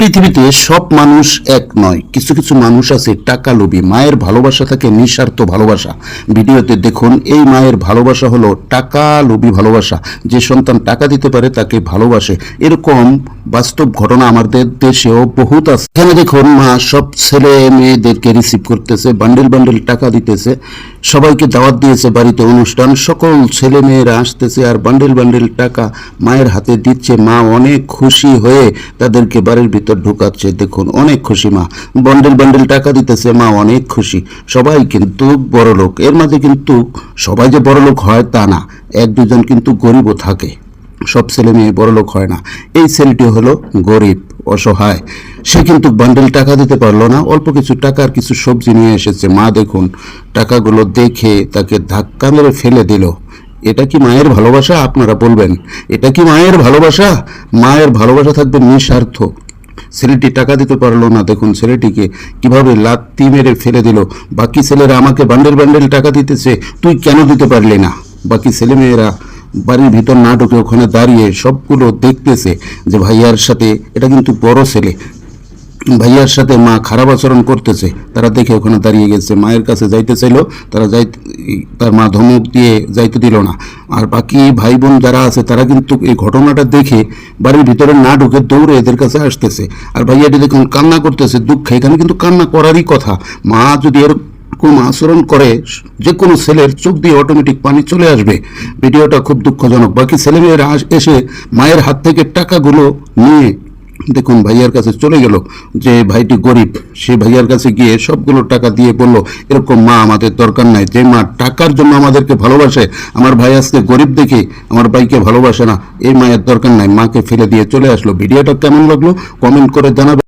পৃথিবীতে সব মানুষ এক নয়। কিছু কিছু মানুষ আছে টাকা লোভী মায়ের ভালোবাসা থাকে নিঃস্বার্থ ভালোবাসা। ভিডিওতে দেখুন, এই মায়ের ভালোবাসা হলো টাকা লোভী ভালোবাসা। যে সন্তান টাকা দিতে পারে তাকে ভালোবাসে। এরকম বাস্তব ঘটনা আমাদের দেশেও বহুত আছে। এখানে দেখুন, মা সব ছেলে মেয়েদেরকে রিসিভ করতেছে বান্ডেল বান্ডেল টাকা দিতেছে, সবাইকে দাওয়াত দিয়েছে বাড়িতে অনুষ্ঠান। সকল ছেলে মেয়েরা আসতেছে আর বান্ডেল বান্ডেল টাকা মায়ের হাতে দিচ্ছে। মা অনেক খুশি হয়ে তাদেরকে বাড়ির ভিতর ঢুকাচ্ছে, দেখুন, অনেক খুশি মা। বান্ডেল বান্ডেল টাকা দিতেছে, মা, অনেক খুশি। সবাই কিন্তু বড় লোক। এর মাঝে কিন্তু সবাই যে বড় লোক হয় তা না। এক, দুজন কিন্তু গরিবও থাকে। সব ছেলে মেয়ে বড় লোক হয় না। এই ছেলেটি হলো গরিব, অসহায়। সে কিন্তু বান্ডেল টাকা দিতে পারল না। অল্প কিছু টাকার কিছু সবজি নিয়ে এসেছে। মা, দেখুন, টাকাগুলো দেখে তাকে ধাক্কা মেরে ফেলে দিল। এটা কি মায়ের ভালোবাসা? আপনারা বলবেন। এটা কি মায়ের ভালোবাসা? মায়ের ভালোবাসা থাকবে নিঃস্বার্থ। ছেলেটি টাকা দিতে পারল না। দেখুন ছেলেটিকে কীভাবে লাত্তি মেরে ফেলে দিল। বাকি ছেলেরা আমাকে বান্ডেল বান্ডেল টাকা দিতেছে, তুই কেন দিতে পারলি না? বাকি ছেলেমেয়েরা বাড়ির ভিতর না ওখানে দাঁড়িয়ে সবগুলো দেখতেছে যে ভাইয়ার সাথে, এটা কিন্তু বড় ছেলে ভাইয়ার সাথে মা খারাপ আচরণ করতেছে, তারা দেখে ওখানে দাঁড়িয়ে গেছে, মায়ের কাছে যাইতে চাইলো, তারা যাই তার মা ধমক দিয়ে যাইতে দিল না। আর বাকি ভাই বোন যারা আছে, তারা কিন্তু এই ঘটনাটা দেখে বাড়ির ভিতরে না ঢুকে দৌড়ে এদের কাছে আসতেছে। আর ভাইয়াটি দেখুন কান্না করতেছে, দুঃখে। এখানে কিন্তু কান্না করারই কথা। মা যদি এর এরকম আচরণ করে, যে কোনো ছেলের চোখ দিয়ে অটোমেটিক পানি চলে আসবে। ভিডিওটা খুব দুঃখজনক। বাকি ছেলেমেয়েরা এসে মায়ের হাত থেকে টাকাগুলো নিয়ে দেখুন, ভাইয়ার কাছে চলে গেল যে ভাইটি গরিব। সে ভাইয়ার কাছে গিয়ে সবগুলো টাকা দিয়ে বলল, এরকম মা আমাদের দরকার নাই। যে মা টাকার জন্য আমাদেরকে ভালোবাসে, আমার ভাই আজকে গরিব দেখে আমার ভাইকে ভালোবাসে না। এই মায়ের দরকার নাই, মাকে ফেলে দিয়ে চলে আসলো। ভিডিওটা কেমন লাগল? কমেন্ট করে জানাবে